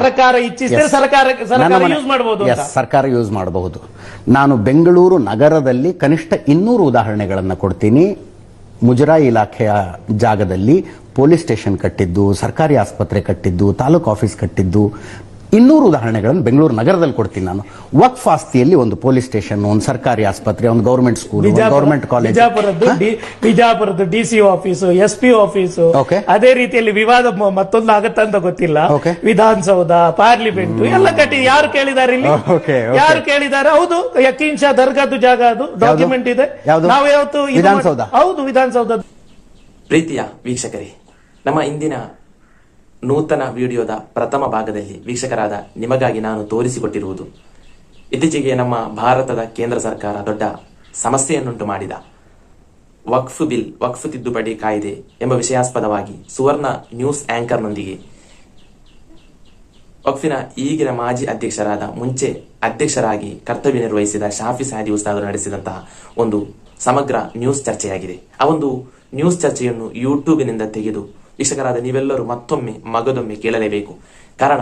ಸರ್ಕಾರ ಇಚ್ಛಿಸಿದ್ರೆ ಸರ್ಕಾರ ಯೂಸ್ ಮಾಡಬಹುದು ಸರ್ಕಾರ ಯೂಸ್ ಮಾಡಬಹುದು. ನಾನು ಬೆಂಗಳೂರು ನಗರದಲ್ಲಿ ಕನಿಷ್ಠ ಇನ್ನೂರು ಉದಾಹರಣೆಗಳನ್ನು ಕೊಡ್ತೀನಿ. ಮುಜರಾಯಿ ಇಲಾಖೆಯ ಜಾಗದಲ್ಲಿ ಪೊಲೀಸ್ ಸ್ಟೇಷನ್ ಕಟ್ಟಿದ್ದು ಸರ್ಕಾರಿ ಆಸ್ಪತ್ರೆ ಕಟ್ಟಿದ್ದು ತಾಲೂಕು ಆಫೀಸ್ ಕಟ್ಟಿದ್ದು ಇನ್ನೂರು ಉದಾಹರಣೆಗಳನ್ನು ಬೆಂಗಳೂರು ನಗರದಲ್ಲಿ ಕೊಡ್ತೀನಿ ನಾನು. ವಕ್ಫ್ ಆಸ್ತಿಯಲ್ಲಿ ಒಂದು ಪೊಲೀಸ್ ಸ್ಟೇಷನ್ ಒಂದು ಸರ್ಕಾರಿ ಆಸ್ಪತ್ರೆ ಒಂದು government school government college ಬಿಜಾಪುರದ್ದು D- C office S P office ಅದೇ ರೀತಿಯಲ್ಲಿ ವಿವಾದ ಮತ್ತೊಂದು ಆಗತ್ತ ಅಂತ ಗೊತ್ತಿಲ್ಲ. ವಿಧಾನಸೌಧ ಪಾರ್ಲಿಮೆಂಟ್ ಎಲ್ಲ ಕಟ್ಟಿ ಯಾರು ಕೇಳಿದ್ದಾರೆ ಇಲ್ಲಿ. ಯಾರು ಕೇಳಿದ್ದಾರೆ? ಹೌದು ಯಕೀನ್ ಶಾ ದರ್ಗಾದು ಜಾಗ ಅದು ಡಾಕ್ಯುಮೆಂಟ್ ಇದೆ. ಯಾವ್ದು? ನಾವು ಯಾವತ್ತು ವಿಧಾನಸೌಧ? ಹೌದು ವಿಧಾನಸೌಧ ಪ್ರೀತಿಯ ವೀಕ್ಷಕರೇ ನಮ್ಮ ಇಂದಿನ ನೂತನ ವಿಡಿಯೋದ ಪ್ರಥಮ ಭಾಗದಲ್ಲಿ ವೀಕ್ಷಕರಾದ ನಿಮಗಾಗಿ ನಾನು ತೋರಿಸಿಕೊಟ್ಟಿರುವುದು. ಇತ್ತೀಚೆಗೆ ನಮ್ಮ ಭಾರತದ ಕೇಂದ್ರ ಸರ್ಕಾರ ದೊಡ್ಡ ಸಮಸ್ಯೆಯನ್ನುಂಟು ಮಾಡಿದ. ವಕ್ಫ್ ಬಿಲ್, ವಕ್ಫ್ ತಿದ್ದುಪಡಿ ಕಾಯ್ದೆ ಎಂಬ ವಿಷಯಾಸ್ಪದವಾಗಿ ಸುವರ್ಣ ನ್ಯೂಸ್ ಆಂಕರ್ನೊಂದಿಗೆ ವಕ್ಫಿನ ಈಗಿನ ಮಾಜಿ ಅಧ್ಯಕ್ಷರಾದ ಮುಂಚೆ ಅಧ್ಯಕ್ಷರಾಗಿ ಕರ್ತವ್ಯ ನಿರ್ವಹಿಸಿದ ಶಾಫಿ ಸಾದಿ ಉಸ್ತಾದರು ನಡೆಸಿದಂತಹ ಒಂದು ಸಮಗ್ರ ನ್ಯೂಸ್ ಚರ್ಚೆಯಾಗಿದೆ. ಆ ಒಂದು ನ್ಯೂಸ್ ಚರ್ಚೆಯನ್ನು ಯೂಟ್ಯೂಬಿನಿಂದ ತೆಗೆದು ವೀಕ್ಷಕರಾದ ನೀವೆಲ್ಲರೂ ಮತ್ತೊಮ್ಮೆ ಮಗದೊಮ್ಮೆ ಕೇಳಲೇಬೇಕು. ಕಾರಣ,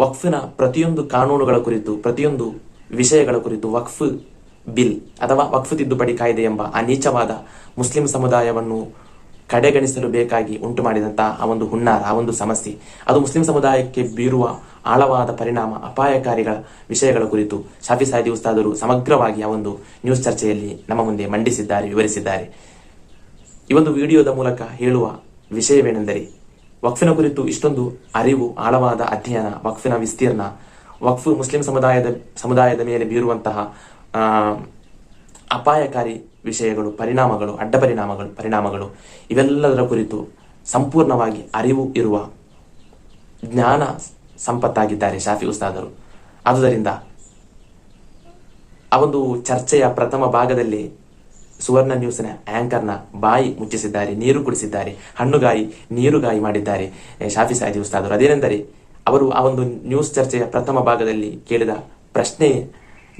ವಕ್ಫಿನ ಪ್ರತಿಯೊಂದು ಕಾನೂನುಗಳ ಕುರಿತು, ಪ್ರತಿಯೊಂದು ವಿಷಯಗಳ ಕುರಿತು ವಕ್ಫ್ ಬಿಲ್ ಅಥವಾ ವಕ್ಫ್ ತಿದ್ದುಪಡಿ ಕಾಯ್ದೆ ಎಂಬ ಆ ನೀಚವಾದ ಮುಸ್ಲಿಂ ಸಮುದಾಯವನ್ನು ಕಡೆಗಣಿಸಲು ಬೇಕಾಗಿ ಉಂಟು ಮಾಡಿದಂತಹ ಆ ಒಂದು ಹುನ್ನಾರ, ಆ ಒಂದು ಸಮಸ್ಯೆ. ಅದು ಮುಸ್ಲಿಂ ಸಮುದಾಯಕ್ಕೆ ಬೀರುವ ಆಳವಾದ ಪರಿಣಾಮ, ಅಪಾಯಕಾರಿಗಳ ವಿಷಯಗಳ ಕುರಿತು ಶಾಫಿ ಸಾದಿ ಉಸ್ತಾದರು ಸಮಗ್ರವಾಗಿ ಆ ಒಂದು ನ್ಯೂಸ್ ಚರ್ಚೆಯಲ್ಲಿ ನಮ್ಮ ಮುಂದೆ ಮಂಡಿಸಿದ್ದಾರೆ, ವಿವರಿಸಿದ್ದಾರೆ. ಈ ಒಂದು ವಿಡಿಯೋದ ಮೂಲಕ ಹೇಳುವ ವಿಷಯವೇನೆಂದರೆ, ವಕ್ಫಿನ ಕುರಿತು ಇಷ್ಟೊಂದು ಅರಿವು ಆಳವಾದ ಅಧ್ಯಯನ, ವಕ್ಫಿನ ವಿಸ್ತೀರ್ಣ, ವಕ್ಫ್ ಮುಸ್ಲಿಂ ಸಮುದಾಯದ ಸಮುದಾಯದ ಮೇಲೆ ಬೀರುವಂತಹ ಅಪಾಯಕಾರಿ ವಿಷಯಗಳು, ಪರಿಣಾಮಗಳು ಅಡ್ಡ ಪರಿಣಾಮಗಳು ಪರಿಣಾಮಗಳು, ಇವೆಲ್ಲದರ ಕುರಿತು ಸಂಪೂರ್ಣವಾಗಿ ಅರಿವು ಇರುವ ಜ್ಞಾನ ಸಂಪತ್ತಾಗಿದ್ದಾರೆ ಶಾಫಿ ಉಸ್ತಾದರು. ಆದುದರಿಂದ, ಆ ಒಂದು ಚರ್ಚೆಯ ಪ್ರಥಮ ಭಾಗದಲ್ಲಿ ಸುವರ್ಣ ನ್ಯೂಸ್ನ ಆಂಕರ್ನ ಬಾಯಿ ಮುಚ್ಚಿಸಿದ್ದಾರೆ, ನೀರು ಕುಡಿಸಿದ್ದಾರೆ, ಹಣ್ಣುಗಾಯಿ, ನೀರುಗಾಯಿ ಮಾಡಿದ್ದಾರೆ ಶಾಫಿ ಸಾದಿ ಉಸ್ತಾದರು. ಅದೇನೆಂದರೆ, ಅವರು ಆ ಒಂದು ನ್ಯೂಸ್ ಚರ್ಚೆಯ ಪ್ರಥಮ ಭಾಗದಲ್ಲಿ ಕೇಳಿದ ಪ್ರಶ್ನೆ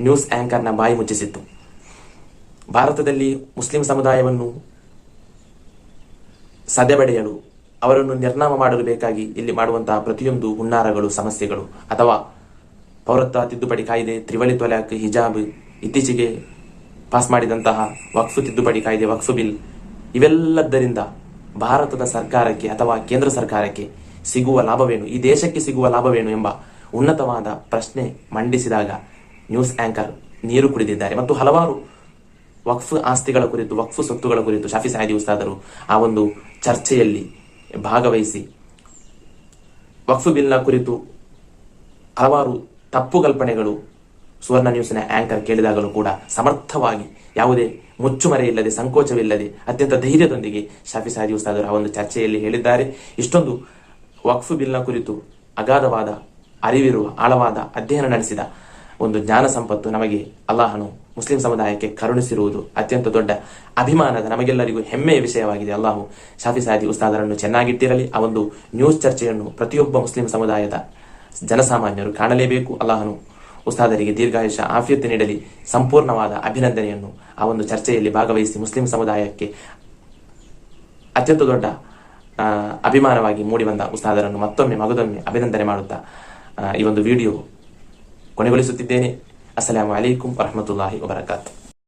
ನ್ಯೂಸ್ ಆಂಕರ್ನ ಬಾಯಿ ಮುಚ್ಚಿಸಿತ್ತು. ಭಾರತದಲ್ಲಿ ಮುಸ್ಲಿಂ ಸಮುದಾಯವನ್ನು ಸದೆಬಡೆಯಲು ಅವರನ್ನು ನಿರ್ನಾಮ ಮಾಡಲು ಬೇಕಾಗಿ ಇಲ್ಲಿ ಮಾಡುವಂತಹ ಪ್ರತಿಯೊಂದು ಹುನ್ನಾರಗಳು, ಸಮಸ್ಯೆಗಳು, ಅಥವಾ ಪೌರತ್ವ ತಿದ್ದುಪಡಿ ಕಾಯ್ದೆ, ತ್ರಿವಳಿ ತೊಲಾಕ್ ಹಿಜಾಬ್, ಇತ್ತೀಚೆಗೆ ಪಾಸ್ ಮಾಡಿದಂತಹ ವಕ್ಫ್ ತಿದ್ದುಪಡಿ ಕಾಯ್ದೆ, ವಕ್ಫ್ ಬಿಲ್ ಇವೆಲ್ಲದರಿಂದ ಭಾರತದ ಸರ್ಕಾರಕ್ಕೆ ಅಥವಾ ಕೇಂದ್ರ ಸರ್ಕಾರಕ್ಕೆ ಸಿಗುವ ಲಾಭವೇನು? ಈ ದೇಶಕ್ಕೆ ಸಿಗುವ ಲಾಭವೇನು ಎಂಬ ಉನ್ನತವಾದ ಪ್ರಶ್ನೆ ಮಂಡಿಸಿದಾಗ ನ್ಯೂಸ್ ಆಂಕರ್ ನೀರು ಕುಡಿದಿದ್ದಾರೆ. ಮತ್ತು ಹಲವಾರು ವಕ್ಫ್ ಆಸ್ತಿಗಳ ಕುರಿತು, ವಕ್ಫ್ ಸ್ವತ್ತುಗಳ ಕುರಿತು ಶಾಫಿ ಸಾಹಿದಿ ಉಸ್ತಾದರು ಆ ಒಂದು ಚರ್ಚೆಯಲ್ಲಿ ಭಾಗವಹಿಸಿ. ವಕ್ಫ್ ಬಿಲ್ನ ಕುರಿತು ಹಲವಾರು ತಪ್ಪು ಕಲ್ಪನೆಗಳು ಸುವರ್ಣ ನ್ಯೂಸ್ನ ಆಂಕರ್ ಕೇಳಿದಾಗಲೂ ಕೂಡ ಸಮರ್ಥವಾಗಿ ಯಾವುದೇ ಮುಚ್ಚುಮರೆಯಿಲ್ಲದೆ, ಸಂಕೋಚವಿಲ್ಲದೆ, ಅತ್ಯಂತ ಧೈರ್ಯದೊಂದಿಗೆ ಶಾಫಿ ಸಾದಿ ಉಸ್ತಾದರು ಆ ಒಂದು ಚರ್ಚೆಯಲ್ಲಿ ಹೇಳಿದ್ದಾರೆ. ಇಷ್ಟೊಂದು ವಕ್ಫ್ ಬಿಲ್ನ ಕುರಿತು ಅಗಾಧವಾದ ಅರಿವಿರುವ, ಆಳವಾದ ಅಧ್ಯಯನ ನಡೆಸಿದ ಒಂದು ಜ್ಞಾನ ಸಂಪತ್ತು ನಮಗೆ ಅಲ್ಲಾಹನು ಮುಸ್ಲಿಂ ಸಮುದಾಯಕ್ಕೆ ಕರುಣಿಸಿರುವುದು ಅತ್ಯಂತ ದೊಡ್ಡ ಅಭಿಮಾನದ, ನಮಗೆಲ್ಲರಿಗೂ ಹೆಮ್ಮೆಯ ವಿಷಯವಾಗಿದೆ. ಅಲ್ಲಾಹು ಶಾಫಿ ಸಾದಿ ಉಸ್ತಾದರನ್ನು ಚೆನ್ನಾಗಿಟ್ಟಿರಲಿ. ಆ ಒಂದು ನ್ಯೂಸ್ ಚರ್ಚೆಯನ್ನು ಪ್ರತಿಯೊಬ್ಬ ಮುಸ್ಲಿಂ ಸಮುದಾಯದ ಜನಸಾಮಾನ್ಯರು ಕಾಣಲೇಬೇಕು. ಅಲ್ಲಾಹನು ಉಸ್ತಾದರಿಗೆ ದೀರ್ಘಾಯುಷ ಆಫಿಯತೆ ನೀಡಲಿ ಸಂಪೂರ್ಣವಾದ ಅಭಿನಂದನೆಯನ್ನು ಆ ಒಂದು ಚರ್ಚೆಯಲ್ಲಿ ಭಾಗವಹಿಸಿ ಮುಸ್ಲಿಂ ಸಮುದಾಯಕ್ಕೆ ಅತ್ಯಂತ ದೊಡ್ಡ ಅಭಿಮಾನವಾಗಿ ಅಭಿಮಾನವಾಗಿ ಮೂಡಿಬಂದ ಉಸ್ತಾದರನ್ನು ಮತ್ತೊಮ್ಮೆ ಮಗದೊಮ್ಮೆ ಅಭಿನಂದನೆ ಮಾಡುತ್ತಾ ಈ ಒಂದು ವಿಡಿಯೋ ಕೊನೆಗೊಳಿಸುತ್ತಿದ್ದೇನೆ. ಅಸ್ಸಲಾಮು ಅಲೈಕುಂ ವರಹಮತುಲ್ಲಾಹಿ ವಬರಕಾತು.